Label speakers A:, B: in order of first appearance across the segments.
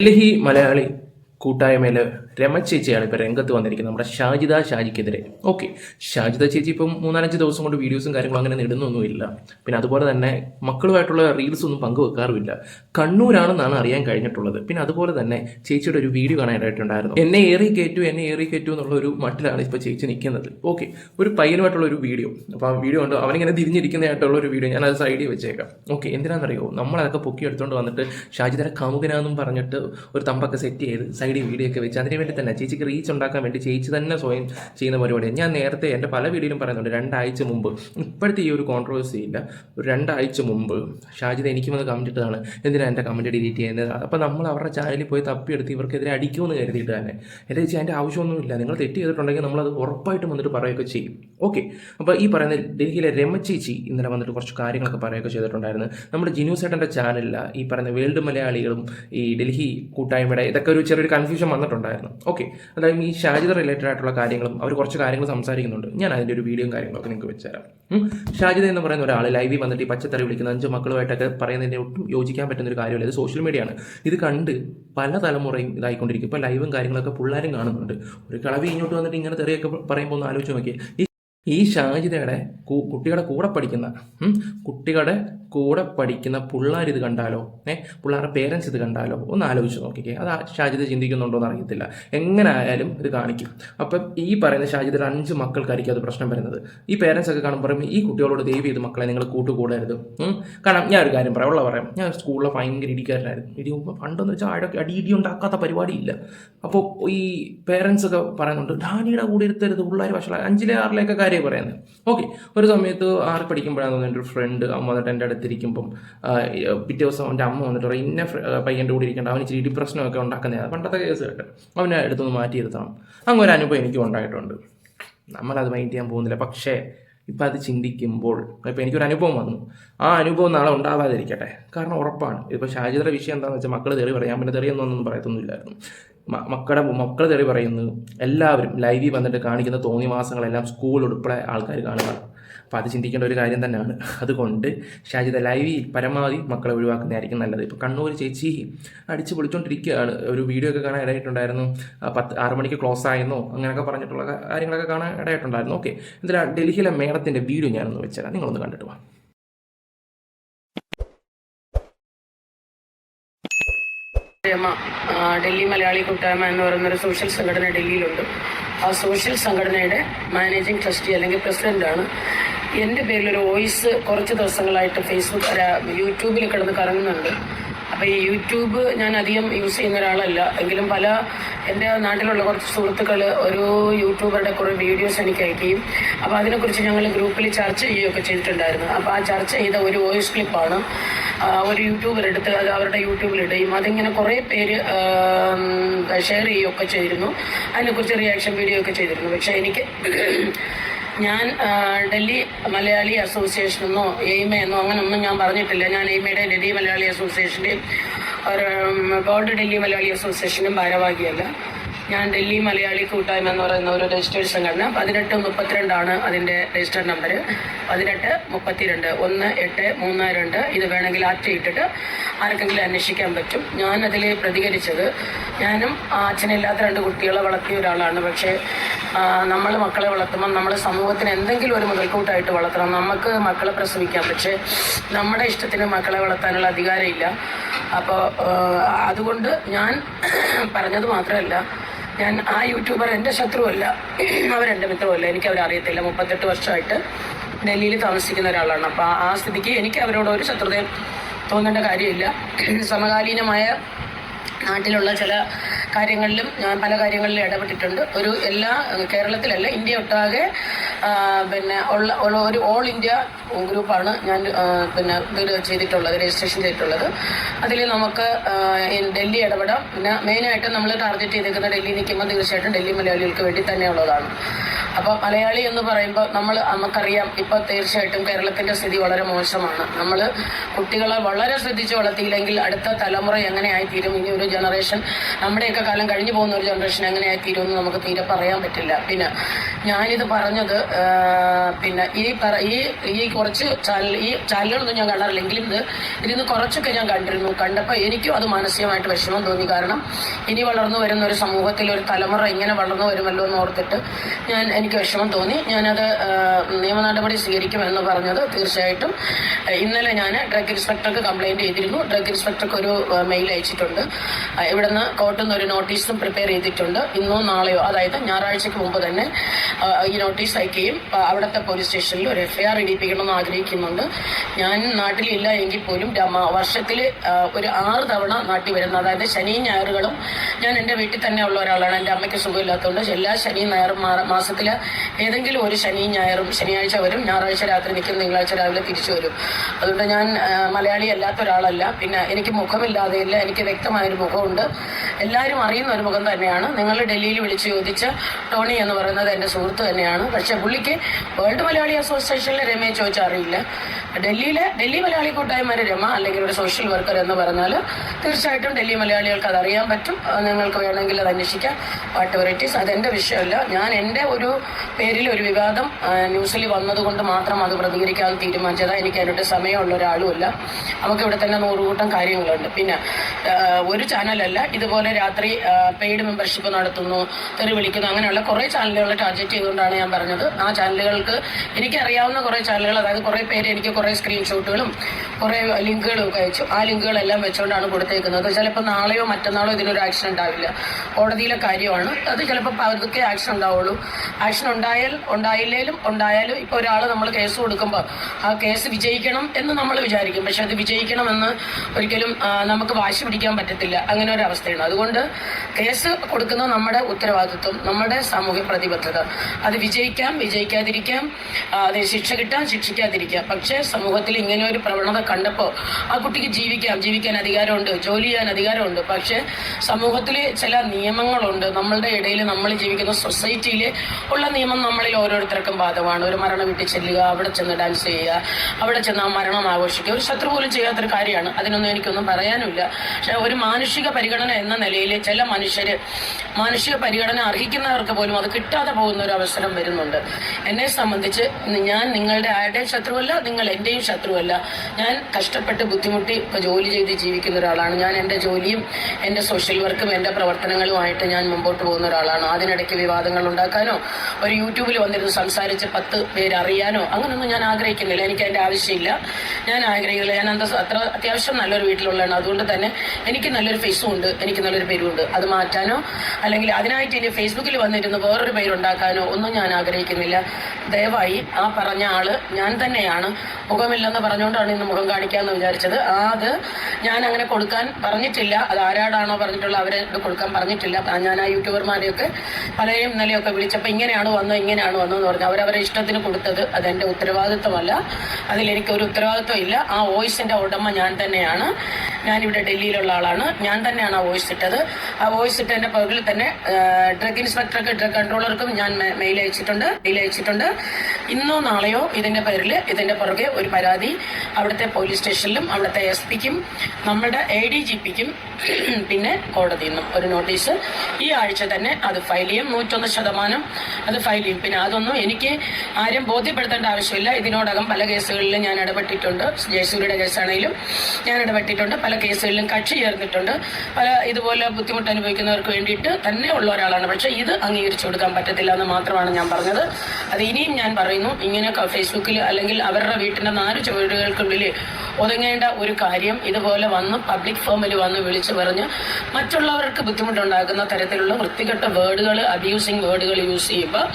A: ഡൽഹി മലയാളി. കൂട്ടായ്മയിൽ രമ ചേച്ചിയാണ് ഇപ്പോൾ രംഗത്ത് വന്നിരിക്കുന്നത്. നമ്മുടെ ഷാജിദ ഷാജിക്കെതിരെ. ഓക്കെ ഷാജിദ ചേച്ചി ഇപ്പം മൂന്നാലഞ്ച് ദിവസം കൊണ്ട് വീഡിയോസും കാര്യങ്ങളും അങ്ങനെ നേടുന്നൊന്നുമില്ല. പിന്നെ അതുപോലെ തന്നെ മക്കളുമായിട്ടുള്ള റീൽസ് ഒന്നും പങ്കുവെക്കാറുമില്ല. കണ്ണൂരാണെന്നാണ് അറിയാൻ കഴിഞ്ഞിട്ടുള്ളത്. പിന്നെ അതുപോലെ തന്നെ ചേച്ചിയുടെ ഒരു വീഡിയോ കാണാനായിട്ടുണ്ടായിരുന്നു. എന്നെ ഏറി കയറ്റു എന്നെ ഏറി കയറ്റു എന്നുള്ള ഒരു മട്ടിലാണ് ഇപ്പോൾ ചേച്ചി നിൽക്കുന്നത്. ഓക്കെ ഒരു പയ്യനുമായിട്ടുള്ള ഒരു വീഡിയോ അപ്പോൾ ആ വീഡിയോ ഉണ്ട് അവനിങ്ങനെ തിരിഞ്ഞിരിക്കുന്നതായിട്ടുള്ള ഒരു വീഡിയോ ഞാൻ അത് സൈഡിൽ വെച്ചേക്കാം. ഓക്കെ എന്തിനാണെന്നറിയോ? നമ്മളതൊക്കെ പൊക്കി എടുത്തുകൊണ്ട് വന്നിട്ട് ഷാജിദര കാമുകനാന്നും പറഞ്ഞിട്ട് ഒരു തമ്പൊക്കെ സെറ്റ് ചെയ്ത് സൈഡിൽ വീഡിയോ ഒക്കെ വെച്ച് അതിന് വേണ്ടി തന്നെ ചേച്ചിക്ക് റീച്ച് ഉണ്ടാക്കാൻ വേണ്ടി ചേച്ചി തന്നെ സ്വയം ചെയ്യുന്ന പരിപാടിയാണ് ഞാൻ നേരത്തെ എന്റെ പല വീഡിയോയിലും പറയുന്നുണ്ട് രണ്ടാഴ്ച മുമ്പ്. ഇപ്പോഴത്തെ ഈ ഒരു കോൺട്രവേഴ്സി ഇല്ല. ഒരു രണ്ടാഴ്ച മുമ്പ് ഷാജിദ് എനിക്ക് വന്ന് കമന്റ് ഇട്ടതാണ്. എന്തിനാണ് എന്റെ കമന്റ് ഡിലീറ്റ് ചെയ്യുന്നത്? അപ്പോൾ നമ്മൾ അവരുടെ ചാനലിൽ പോയി തപ്പിയെടുത്ത് ഇവർക്കെതിരെ അടിക്കുമെന്ന് കരുതിയിട്ട് തന്നെ. എന്റെ ചേച്ചി അതിന്റെ ആവശ്യമൊന്നുമില്ല. നിങ്ങൾ തെറ്റ് ചെയ്തിട്ടുണ്ടെങ്കിൽ നമ്മളത് ഉറപ്പായിട്ടും വന്നിട്ട് പറയുകയൊക്കെ ചെയ്യും. ഓക്കെ അപ്പോൾ ഈ പറയുന്ന ഡൽഹിയിലെ രമ ചേച്ചി ഇന്നലെ വന്നിട്ട് കുറച്ച് കാര്യങ്ങളൊക്കെ പറയുകയൊക്കെ ചെയ്തിട്ടുണ്ടായിരുന്നു. നമ്മുടെ ജിനു ചേട്ടന്റെ ചാനലിൽ ഈ പറയുന്ന വേൾഡ് മലയാളികളും ഈ ഡൽഹി കൂട്ടായ്മയുടെ ഇതൊക്കെ ഒരു ചെറിയൊരു കൺഫ്യൂഷൻ വന്നിട്ടുണ്ടായിരുന്നു. ഓക്കെ അതായത് ഈ ഷാജിദ റിലേറ്റഡ് ആയിട്ടുള്ള കാര്യങ്ങളും അവർ കുറച്ച് കാര്യങ്ങൾ സംസാരിക്കുന്നുണ്ട്. ഞാൻ അതിന്റെ ഒരു വീഡിയോയും കാര്യങ്ങളൊക്കെ നിങ്ങൾക്ക് വെച്ചുതരാം. ഷാജിദ് എന്ന് പറയുന്ന ഒരാൾ ലൈവിൽ വന്നിട്ട് ഈ പച്ചത്തറി വിളിക്കുന്ന അഞ്ച് മക്കളുമായിട്ടൊക്കെ പറയുന്നതിന്റെ ഒട്ടും യോജിക്കാൻ പറ്റുന്ന ഒരു കാര്യമല്ല. ഇത് സോഷ്യൽ മീഡിയ ആണ്. ഇത് കണ്ട് പല തലമുറയും ഇതായിക്കൊണ്ടിരിക്കും. ഇപ്പോൾ ലൈവും കാര്യങ്ങളൊക്കെ പിള്ളേരും കാണുന്നുണ്ട്. ഒരു കളവി ഇങ്ങോട്ട് വന്നിട്ട് ഇങ്ങനെ തെറിയൊക്കെ പറയുമ്പോൾ ഒന്ന് ആലോചിച്ച് നോക്കിയേ. ഈ ഷാജിതയുടെ കുട്ടികളുടെ കൂടെ പഠിക്കുന്ന കുട്ടികളുടെ കൂടെ പഠിക്കുന്ന പിള്ളേർ ഇത് കണ്ടാലോ? ഏ പിള്ളേരുടെ പേരൻസ് ഇത് കണ്ടാലോ? ഒന്ന് ആലോചിച്ച് നോക്കിക്കേ. അത് ഷാജിത ചിന്തിക്കുന്നുണ്ടോ എന്ന് അറിയത്തില്ല എങ്ങനെ ആയാലും ഇത് കാണിക്കും. അപ്പം ഈ പറയുന്ന ഷാജിതയുടെ അഞ്ച് മക്കൾക്കായിരിക്കും അത് പ്രശ്നം വരുന്നത്. ഈ പേരൻസ് ഒക്കെ കാണുമ്പോൾ പറയുമ്പോൾ ഈ കുട്ടികളോട് ദൈവം ഇത് മക്കളെ നിങ്ങൾ കൂട്ടുകൂടരുത്. കാരണം ഞാൻ ഒരു കാര്യം പറയാം ഉള്ള പറയാം. ഞാൻ സ്കൂളിലെ ഭയങ്കര ഇടിക്കാരനായിരുന്നു. ഇടി പണ്ടെന്ന് വെച്ചാൽ അടി ഇടി ഉണ്ടാക്കാത്ത പരിപാടിയില്ല. അപ്പോൾ ഈ പേരൻസ് ഒക്കെ പറയുന്നുണ്ട് ഡാനിയുടെ കൂടെ ഇരുത്തരുത് പിള്ളേർ പക്ഷേ അഞ്ചിലെ ആറിലെയൊക്കെ കാര്യം പറയുന്നത് ഓക്കെ ഒരു സമയത്ത് ആറ് പഠിക്കുമ്പോഴാണ് തോന്നുന്നു എന്റെ ഒരു ഫ്രണ്ട് അമ്മ വന്നിട്ട് എന്റെ അടുത്തിരിക്കുമ്പം പിറ്റേ ദിവസം അവന്റെ അമ്മ വന്നിട്ട് പറയും ഇന്ന പയ്യന്റെ കൂടെ ഇരിക്കേണ്ട. അവന് ഇച്ചിരി ഡിപ്രഷനൊക്കെ ഉണ്ടാക്കുന്നതാണ് പണ്ടത്തെ കേസ് കേട്ട്. അവനെ അടുത്തൊന്ന് മാറ്റിയിരുത്തണം അങ്ങനെ ഒരു അനുഭവം എനിക്കും ഉണ്ടായിട്ടുണ്ട്. നമ്മളത് മൈൻഡ് ചെയ്യാൻ പോകുന്നില്ല. പക്ഷേ ഇപ്പം അത് ചിന്തിക്കുമ്പോൾ ഇപ്പം എനിക്കൊരു അനുഭവം വന്നു. ആ അനുഭവം നാളെ ഉണ്ടാവാതിരിക്കട്ടെ. കാരണം ഉറപ്പാണ്. ഇപ്പോൾ ഷാജിദയുടെ വിഷയം എന്താണെന്ന് വെച്ചാൽ മക്കൾ തെറി പറയാൻ പിന്നെ തെറിയൊന്നും പറയത്തൊന്നുമില്ലായിരുന്നു. മ- മക്കളുടെ മക്കൾ തെറി പറയുന്നു. എല്ലാവരും ലൈവിൽ വന്നിട്ട് കാണിക്കുന്ന തോന്നിവാസങ്ങളെല്ലാം സ്കൂൾ ഉൾപ്പെടെ ആൾക്കാർ കാണുക അപ്പോൾ അത് ചിന്തിക്കേണ്ട ഒരു കാര്യം തന്നെയാണ്. അതുകൊണ്ട് ഷാജിത ലൈവിൽ പരമാവധി മക്കളെ ഒഴിവാക്കുന്നതായിരിക്കും നല്ലത്. ഇപ്പോൾ കണ്ണൂർ ചേച്ചി അടിച്ച് പൊളിച്ചുകൊണ്ടിരിക്കുകയാണ് ഒരു വീഡിയോ ഒക്കെ കാണാൻ ഇടയായിട്ടുണ്ടായിരുന്നു. പത്ത് ആറ് മണിക്ക് ക്ലോസ് ആയെന്നോ അങ്ങനെയൊക്കെ പറഞ്ഞിട്ടുള്ള കാര്യങ്ങളൊക്കെ കാണാൻ ഇടയായിട്ടുണ്ടായിരുന്നു. ഓക്കെ എന്തായാലും ഡൽഹിയിലെ മേളത്തിന്റെ വീഡിയോ ഞാനൊന്ന് വെച്ചുതരാം. നിങ്ങളൊന്ന് കണ്ടിട്ട് വാ
B: രമ ആ, ഡൽഹി മലയാളി കൂട്ടായ്മ എന്ന് പറയുന്ന ഒരു സോഷ്യൽ സംഘടന ഡൽഹിയിലുണ്ട്. ആ സോഷ്യൽ സംഘടനയുടെ മാനേജിംഗ് ട്രസ്റ്റി അല്ലെങ്കിൽ പ്രസിഡന്റാണ് എന്റെ പേരിൽ ഒരു വോയിസ് കുറച്ച് ദിവസങ്ങളായിട്ട് ഫേസ്ബുക്ക് യൂട്യൂബിൽ കിടന്ന് കറങ്ങുന്നുണ്ട്. അപ്പോൾ ഈ യൂട്യൂബ് ഞാൻ അധികം യൂസ് ചെയ്യുന്ന ഒരാളല്ല. എങ്കിലും പല എന്റെ നാട്ടിലുള്ള കുറച്ച് സുഹൃത്തുക്കൾ ഒരു യൂട്യൂബറുടെ കുറേ വീഡിയോസ് എനിക്ക് അയക്കുകയും അപ്പോൾ അതിനെക്കുറിച്ച് ഞങ്ങൾ ഗ്രൂപ്പിൽ ചർച്ച ചെയ്യുകയൊക്കെ ചെയ്തിട്ടുണ്ടായിരുന്നു. അപ്പോൾ ആ ചർച്ച ചെയ്ത ഒരു വോയിസ് ക്ലിപ്പാണ് ഒരു യൂട്യൂബർ എടുത്ത് അത് അവരുടെ യൂട്യൂബിലിടുകയും അതിങ്ങനെ കുറേ പേര് ഷെയർ ചെയ്യുകയൊക്കെ ചെയ്തിരുന്നു. അതിനെക്കുറിച്ച് റിയാക്ഷൻ വീഡിയോ ഒക്കെ ചെയ്തിരുന്നു. പക്ഷേ എനിക്ക് ഞാൻ ഡൽഹി മലയാളി എന്നോ എയ്മ എന്നോ അങ്ങനെയൊന്നും ഞാൻ പറഞ്ഞിട്ടില്ല. ഞാൻ എയ്മയുടെ ഡൽഹി മലയാളി അസോസിയേഷന്റെയും ഗോൾഡ് ഡൽഹി മലയാളി അസോസിയേഷന്റെയും ഭാരവാഹിയല്ല. ഞാൻ ഡൽഹി മലയാളി കൂട്ടായ്മ എന്ന് പറയുന്ന ഒരു രജിസ്റ്റേർഡ് സംഘടന. പതിനെട്ട് മുപ്പത്തിരണ്ടാണ് അതിന്റെ രജിസ്റ്റർ നമ്പർ. പതിനെട്ട് മുപ്പത്തിരണ്ട് ഒന്ന് എട്ട് മൂന്ന് രണ്ട് ഇത് വേണമെങ്കിൽ ആറ്റ് ഇട്ടിട്ട് ആർക്കെങ്കിലും അന്വേഷിക്കാൻ പറ്റും. ഞാൻ അതിൽ പ്രതികരിച്ചത് ഞാനും അച്ഛനില്ലാത്ത രണ്ട് കുട്ടികളെ വളർത്തിയ ഒരാളാണ്. പക്ഷേ നമ്മൾ മക്കളെ വളർത്തുമ്പോൾ നമ്മൾ സമൂഹത്തിന് എന്തെങ്കിലും ഒരു മുതൽക്കൂട്ടായിട്ട് വളർത്തണം. നമുക്ക് മക്കളെ പ്രസവിക്കാം. പക്ഷേ നമ്മുടെ ഇഷ്ടത്തിന് മക്കളെ വളർത്താനുള്ള അധികാരമില്ല. അപ്പോൾ അതുകൊണ്ട് ഞാൻ പറഞ്ഞത് മാത്രമല്ല ഞാൻ ആ യൂട്യൂബർ എന്റെ ശത്രുവല്ല. അവരെന്റെ മിത്രമല്ല. എനിക്ക് അവരറിയത്തില്ല മുപ്പത്തെട്ട് വർഷമായിട്ട് ഡൽഹിയിൽ താമസിക്കുന്ന ഒരാളാണ്. അപ്പോൾ ആ സ്ഥിതിക്ക് എനിക്ക് അവരോട് ഒരു ശത്രുതയും തോന്നേണ്ട കാര്യമില്ല. സമകാലീനമായ നാട്ടിലുള്ള ചില കാര്യങ്ങളിലും ഞാൻ പല കാര്യങ്ങളിലും ഇടപെട്ടിട്ടുണ്ട്. ഒരു എല്ലാ കേരളത്തിലല്ല ഇന്ത്യ ഒട്ടാകെ പിന്നെ ഉള്ള ഒരു ഓൾ ഇന്ത്യ ഗ്രൂപ്പാണ് ഞാൻ പിന്നെ ഇത് ചെയ്തിട്ടുള്ളത് രജിസ്ട്രേഷൻ ചെയ്തിട്ടുള്ളത്. അതിൽ നമുക്ക് ഡൽഹി ഇടപെടാം. പിന്നെ മെയിനായിട്ട് നമ്മൾ ടാർഗറ്റ് ചെയ്തേക്കുന്ന ഡൽഹി നിൽക്കുമ്പോൾ തീർച്ചയായിട്ടും ഡൽഹി മലയാളികൾക്ക് വേണ്ടി തന്നെയുള്ളതാണ്. അപ്പോൾ മലയാളി എന്ന് പറയുമ്പോൾ നമ്മൾ നമുക്കറിയാം ഇപ്പോൾ തീർച്ചയായിട്ടും കേരളത്തിന്റെ സ്ഥിതി വളരെ മോശമാണ്. നമ്മൾ കുട്ടികളെ വളരെ ശ്രദ്ധിച്ച് വളർത്തിയില്ലെങ്കിൽ അടുത്ത തലമുറ എങ്ങനെയായി തീരും ഇനി ഒരു ജനറേഷൻ നമ്മുടെയൊക്കെ കാലം കഴിഞ്ഞു പോകുന്ന ഒരു ജനറേഷൻ എങ്ങനെയായി തീരും എന്ന് നമുക്ക് തീരെ പറയാൻ പറ്റില്ല. പിന്നെ ഞാനിത് പറഞ്ഞത് പിന്നെ ഈ പറ ഈ ഈ കുറച്ച് ചാനൽ ഈ ചാനലുകളൊന്നും ഞാൻ കാണാറില്ലെങ്കിലും ഇത് ഇതിന്ന് കുറച്ചൊക്കെ ഞാൻ കണ്ടിരുന്നു. കണ്ടപ്പോൾ എനിക്കും അത് മാനസികമായിട്ട് വിഷമം തോന്നി. കാരണം ഇനി വളർന്നു വരുന്ന ഒരു സമൂഹത്തിൽ ഒരു തലമുറ ഇങ്ങനെ വളർന്നു വരുമല്ലോ എന്ന് ഓർത്തിട്ട് ഞാൻ എനിക്ക് വിഷമം തോന്നി. ഞാനത് നിയമ നടപടി സ്വീകരിക്കുമെന്ന് പറഞ്ഞത് തീർച്ചയായിട്ടും ഇന്നലെ ഞാൻ ഡ്രഗ് ഇൻസ്പെക്ടർക്ക് കംപ്ലൈന്റ് ചെയ്തിരുന്നു. ഡ്രഗ് ഇൻസ്പെക്ടർക്ക് ഒരു മെയിൽ അയച്ചിട്ടുണ്ട്. ഇവിടുന്ന് കോർട്ടിൽ നിന്ന് ഒരു നോട്ടീസും പ്രിപ്പയർ ചെയ്തിട്ടുണ്ട്. ഇന്നോ നാളെയോ അതായത് ഞായറാഴ്ചക്ക് മുമ്പ് തന്നെ ഈ നോട്ടീസ് അയക്കുകയും അവിടുത്തെ പോലീസ് സ്റ്റേഷനിൽ ഒരു എഫ്ഐആർ ഇടിപ്പിക്കണമെന്ന് ആഗ്രഹിക്കുന്നുണ്ട്. ഞാൻ നാട്ടിലില്ല എങ്കിൽ പോലും വർഷത്തിൽ ഒരു ആറ് തവണ നാട്ടിൽ വരുന്ന അതായത് ശനിയും ഞായറുകളും ഞാൻ എന്റെ വീട്ടിൽ തന്നെ ഉള്ള ഒരാളാണ്. എന്റെ അമ്മയ്ക്ക് സുഖമില്ലാത്തതുകൊണ്ട് എല്ലാ ശനിയും ഞായറും മാസത്തിൽ ഏതെങ്കിലും ഒരു ശനി ഞായറും ശനിയാഴ്ച വരും ഞായറാഴ്ച രാത്രി നിൽക്കും തിങ്കളാഴ്ച രാവിലെ തിരിച്ചു വരും. അതുകൊണ്ട് ഞാൻ മലയാളി അല്ലാത്ത ഒരാളല്ല. പിന്നെ എനിക്ക് മുഖമില്ലാതെയില്ല എനിക്ക് വ്യക്തമായൊരു മുഖമുണ്ട്. എല്ലാവരും അറിയുന്ന ഒരു മുഖം തന്നെയാണ്. നിങ്ങൾ ഡൽഹിയിൽ വിളിച്ച് ചോദിച്ച ടോണി എന്ന് പറയുന്നത് എന്റെ സുഹൃത്ത് തന്നെയാണ്. പക്ഷേ പുള്ളിക്ക് വേൾഡ് മലയാളി അസോസിയേഷനിൽ രമയെ ചോദിച്ചാൽ അറിയില്ല. ഡൽഹിയിലെ ഡൽഹി മലയാളി കൂട്ടായ്മയുടെ രമ അല്ലെങ്കിൽ ഒരു സോഷ്യൽ വർക്കർ എന്ന് പറഞ്ഞാൽ തീർച്ചയായിട്ടും ഡൽഹി മലയാളികൾക്ക് അത് അറിയാൻ പറ്റും. നിങ്ങൾക്ക് വേണമെങ്കിൽ അത് അന്വേഷിക്കാം. വാട്ട് വെറൈറ്റീസ് അതെന്റെ വിഷയമല്ല. ഞാൻ എന്റെ ഒരു പേരിൽ ഒരു വിവാദം ന്യൂസിൽ വന്നതുകൊണ്ട് മാത്രം അത് പ്രതികരിക്കാൻ തീരുമാനിച്ചത്. എനിക്ക് അതിനോട്ട് സമയമുള്ള ഒരാളുമല്ല നമുക്ക് ഇവിടെ തന്നെ നൂറുകൂട്ടം കാര്യങ്ങളുണ്ട്. പിന്നെ ഒരു ചാനലല്ല ഇതുപോലെ രാത്രി പെയ്ഡ് മെമ്പർഷിപ്പ് നടത്തുന്നു തെറി വിളിക്കുന്നു അങ്ങനെയുള്ള കുറേ ചാനലുകൾ ടാർജറ്റ് ചെയ്തുകൊണ്ടാണ് ഞാൻ പറഞ്ഞത്. ആ ചാനലുകൾക്ക് എനിക്കറിയാവുന്ന കുറേ ചാനലുകൾ അതായത് കുറേ പേര് എനിക്ക് കുറേ സ്ക്രീൻഷോട്ടുകളും കുറേ ലിങ്കുകളും ഒക്കെ അയച്ചു ആ ലിങ്കുകളെല്ലാം വെച്ചുകൊണ്ടാണ് കൊടുത്തേക്കുന്നത്. ചിലപ്പോൾ നാളെയോ മറ്റന്നാളോ ഇതിനൊരു ആക്ഷൻ ഉണ്ടാവില്ല. കോടതിയിലെ കാര്യമാണ്. അത് ചിലപ്പോൾ പതുക്കെ ആക്ഷൻ ഉണ്ടാവുള്ളൂ. ആക്ഷൻ ഉണ്ടായാൽ ഉണ്ടായില്ലേലും ഉണ്ടായാലും ഇപ്പോൾ ഒരാൾ നമ്മൾ കേസ് കൊടുക്കുമ്പോൾ ആ കേസ് വിജയിക്കണം എന്ന് നമ്മൾ വിചാരിക്കും. പക്ഷെ അത് വിജയിക്കണമെന്ന് ഒരിക്കലും നമുക്ക് വാശി പിടിക്കാൻ പറ്റത്തില്ല. അങ്ങനെ ഒരു അവസ്ഥയാണ്. അതുകൊണ്ട് കേസ് കൊടുക്കുന്ന നമ്മുടെ ഉത്തരവാദിത്വം നമ്മുടെ സാമൂഹ്യ പ്രതിബദ്ധത. അത് വിജയിക്കാം വിജയിക്കാതിരിക്കാം അതിന് അത് ശിക്ഷ കിട്ടാം ശിക്ഷിക്കാതിരിക്കാം. പക്ഷേ സമൂഹത്തിൽ ഇങ്ങനെ ഒരു പ്രവണത കണ്ടപ്പോൾ ആ കുട്ടിക്ക് ജീവിക്കാം ജീവിക്കാൻ അധികാരമുണ്ട് ജോലി ചെയ്യാൻ അധികാരമുണ്ട്. പക്ഷേ സമൂഹത്തിൽ ചില നിയമങ്ങളുണ്ട്. നമ്മളുടെ ഇടയിൽ നമ്മൾ ജീവിക്കുന്ന സൊസൈറ്റിയിൽ ഉള്ള നിയമം നമ്മളിൽ ഓരോരുത്തർക്കും ബാധകമാണ്. ഒരു മരണം വീട്ടിൽ ചെല്ലുക അവിടെ ചെന്ന് ഡാൻസ് ചെയ്യുക അവിടെ ചെന്ന് ആ മരണം ആഘോഷിക്കുക. ഒരു ശത്രു പോലും ചെയ്യാത്തൊരു കാര്യമാണ്. അതിനൊന്നും എനിക്കൊന്നും പറയാനുമില്ല. പക്ഷെ ഒരു മാനുഷിക പരിഗണന എന്ന നിലയിൽ ചില മനുഷ്യർ മാനുഷിക പരിഗണന അർഹിക്കുന്നവർക്ക് പോലും അത് കിട്ടാതെ പോകുന്ന ഒരു അവസരം വരുന്നുണ്ട്. എന്നെ സംബന്ധിച്ച് ഞാൻ നിങ്ങളുടെ ആരുടെയും ശത്രുവല്ല നിങ്ങൾ എന്റെയും ശത്രുവല്ല. ഞാൻ കഷ്ടപ്പെട്ട് ബുദ്ധിമുട്ടി ഇപ്പോൾ ജോലി ചെയ്ത് ജീവിക്കുന്ന ഒരാളാണ്. ഞാൻ എന്റെ ജോലിയും എന്റെ സോഷ്യൽ വർക്കും എന്റെ പ്രവർത്തനങ്ങളുമായിട്ട് ഞാൻ മുമ്പോട്ട് പോകുന്ന ഒരാളാണ്. അതിനിടയ്ക്ക് വിവാദങ്ങൾ ഉണ്ടാക്കാനോ ഒരു യൂട്യൂബിൽ വന്നിരുന്ന് സംസാരിച്ച് പത്ത് പേര് അറിയാനോ അങ്ങനൊന്നും ഞാൻ ആഗ്രഹിക്കുന്നില്ല. എനിക്ക് അതിന്റെ ആവശ്യമില്ല. ഞാൻ ആഗ്രഹിക്കില്ല ഞാൻ എന്താ അത്ര അത്യാവശ്യം നല്ലൊരു വീട്ടിലുള്ളതാണ്. അതുകൊണ്ട് തന്നെ എനിക്ക് നല്ലൊരു ഫേസും ഉണ്ട്. എനിക്ക് നല്ലൊരു പേരും ഉണ്ട്. അത് മാറ്റാനോ അല്ലെങ്കിൽ അതിനായിട്ട് ഇനി ഫേസ്ബുക്കിൽ വന്നിരുന്ന് വേറൊരു പേരുണ്ടാക്കാനോ ഒന്നും ഞാൻ ആഗ്രഹിക്കുന്നില്ല. ദയവായി ആ പറഞ്ഞ ആൾ ഞാൻ തന്നെയാണ്. മുഖമില്ലെന്ന് പറഞ്ഞുകൊണ്ടാണ് ഇന്ന് മുഖം കാണിക്കാമെന്ന് വിചാരിച്ചത്. അത് ഞാൻ അങ്ങനെ കൊടുക്കാൻ പറഞ്ഞിട്ടില്ല. അത് ആരാടാണോ പറഞ്ഞിട്ടുള്ള അവരെ കൊടുക്കാൻ പറഞ്ഞിട്ടില്ല. ഞാൻ ആ യൂട്യൂബർമാരെയൊക്കെ പലരെയും ഇന്നലെയൊക്കെ വിളിച്ചപ്പോൾ ഇങ്ങനെയാണ് വന്നത് ഇങ്ങനെയാണ് വന്നതെന്ന് പറഞ്ഞു. അവരവരെ ഇഷ്ടത്തിന് കൊടുത്തത് അതെന്റെ ഉത്തരവാദിത്വമല്ല. അതിലെനിക്ക് ഒരു ഉത്തരവാദിത്വം ഇല്ല. ആ വോയിസിന്റെ ഉടമ ഞാൻ തന്നെയാണ്. ഞാനിവിടെ ഡൽഹിയിലുള്ള ആളാണ്. ഞാൻ തന്നെയാണ് ആ വോയിസ് ഇട്ടത്. ആ വോയിസ് ഇട്ടതിന്റെ പുറകിൽ തന്നെ ഡ്രഗ് ഇൻസ്പെക്ടർക്ക് ഡ്രഗ് കൺട്രോളർക്കും ഞാൻ മെയിൽ അയച്ചിട്ടുണ്ട്. മെയിൽ അയച്ചിട്ടുണ്ട്. ഇന്നോ നാളെയോ ഇതിന്റെ പേരിൽ ഇതിന്റെ പുറകെ ഒരു പരാതി അവിടുത്തെ പോലീസ് സ്റ്റേഷനിലും അവിടുത്തെ എസ് പിക്കും നമ്മുടെ എ ഡി ജി പിക്കും പിന്നെ കോടതിയിൽ നിന്നും ഒരു നോട്ടീസ് ഈ ആഴ്ച തന്നെ അത് ഫയൽ ചെയ്യും. നൂറ്റൊന്ന് ശതമാനം അത് ഫയൽ ചെയ്യും. പിന്നെ അതൊന്നും എനിക്ക് ആരും ബോധ്യപ്പെടുത്തേണ്ട ആവശ്യമില്ല. ഇതിനോടകം പല കേസുകളിലും ഞാൻ ഇടപെട്ടിട്ടുണ്ട്. ജയസൂര്യയുടെ കേസാണെങ്കിലും ഞാൻ ഇടപെട്ടിട്ടുണ്ട്. പല കേസുകളിലും കക്ഷി ചേർന്നിട്ടുണ്ട്. പല ഇതുപോലെ ബുദ്ധിമുട്ട് അനുഭവിക്കുന്നവർക്ക് വേണ്ടിയിട്ട് തന്നെ ഉള്ള ഒരാളാണ്. പക്ഷേ ഇത് അംഗീകരിച്ചു കൊടുക്കാൻ പറ്റത്തില്ല എന്ന് മാത്രമാണ് ഞാൻ പറഞ്ഞത്. അത് ഇനിയും ഞാൻ പറയുന്നു. ഇങ്ങനെ ഫേസ്ബുക്കിൽ അല്ലെങ്കിൽ അവരുടെ വീട്ടിന്റെ നാല് ചുവടുകൾക്കുള്ളിൽ ഒതുങ്ങേണ്ട ഒരു കാര്യം ഇതുപോലെ വന്ന് പബ്ലിക് ഫോമിൽ വന്ന് വിളിച്ചു പറഞ്ഞ് മറ്റുള്ളവർക്ക് ബുദ്ധിമുട്ടുണ്ടാക്കുന്ന തരത്തിലുള്ള വൃത്തികെട്ട വേർഡുകൾ അബ്യൂസിങ് വേർഡുകൾ യൂസ് ചെയ്യുമ്പോൾ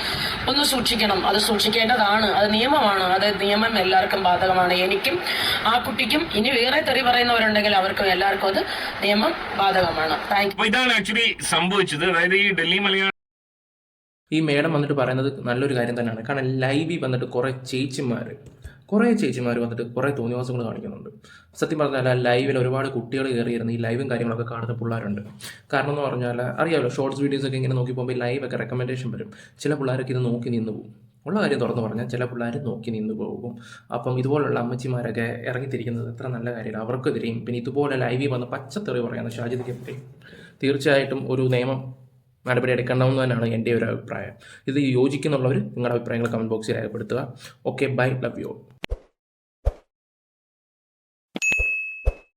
B: ഒന്ന് സൂക്ഷിക്കണം. അത് സൂക്ഷിക്കേണ്ടതാണ്. അത് നിയമമാണ്. അത് നിയമം എല്ലാവർക്കും ബാധകമാണ്. എനിക്കും ആ കുട്ടിക്കും ഇനി വേറെ തെറി പറയുന്നവരുണ്ടെങ്കിൽ അവർക്കും എല്ലാവർക്കും അത് നിയമം ബാധകമാണ്. താങ്ക്
C: ഇതാണ് ആക്ച്വലി സംഭവിച്ചത്. അതായത് ഈ ഡൽഹി മലയാള
A: ഈ മേഡം വന്നിട്ട് പറയുന്നത് നല്ലൊരു കാര്യം തന്നെയാണ്. കാരണം ലൈവിൽ വന്നിട്ട് കുറേ ചേച്ചിമാർ കുറേ ചേച്ചിമാർ വന്നിട്ട് കുറേ തോന്നിവാസങ്ങൾ കാണിക്കുന്നുണ്ട്. സത്യം പറഞ്ഞാൽ ലൈവിൽ ഒരുപാട് കുട്ടികൾ കയറിയിരുന്ന ഈ ലൈവും കാര്യങ്ങളൊക്കെ കാണുന്ന പിള്ളേരുണ്ട്. കാരണം എന്ന് പറഞ്ഞാൽ അറിയാമല്ലോ ഷോർട്സ് വീഡിയോസ് ഒക്കെ ഇങ്ങനെ നോക്കി പോകുമ്പോൾ ലൈവൊക്കെ റെക്കമെൻഡേഷൻ വരും. ചില പിള്ളേരൊക്കെ ഇത് നോക്കി നിന്ന് പോകും. ഉള്ള കാര്യം തുറന്നു പറഞ്ഞാൽ ചില പിള്ളേർ നോക്കി നിന്ന് പോകും. അപ്പം ഇതുപോലുള്ള അമ്മച്ചിമാരൊക്കെ ഇറങ്ങിത്തിരിക്കുന്നത് എത്ര നല്ല കാര്യമില്ല അവർക്കെതിരെയും പിന്നെ ഇതുപോലെ ലൈവിൽ വന്ന് പച്ചത്തെറി പറയുന്ന ഷാജിദയ്ക്കെതിരെയും തീർച്ചയായിട്ടും ഒരു നിയമം നടപടി എടുക്കണമെന്ന് തന്നെയാണ് എന്റെ ഒരു അഭിപ്രായം. ഇത് യോജിക്കുന്നുള്ളവർ നിങ്ങളുടെ അഭിപ്രായങ്ങൾ കമന്റ് ബോക്സിൽ രേഖപ്പെടുത്തുക. Okay bye love you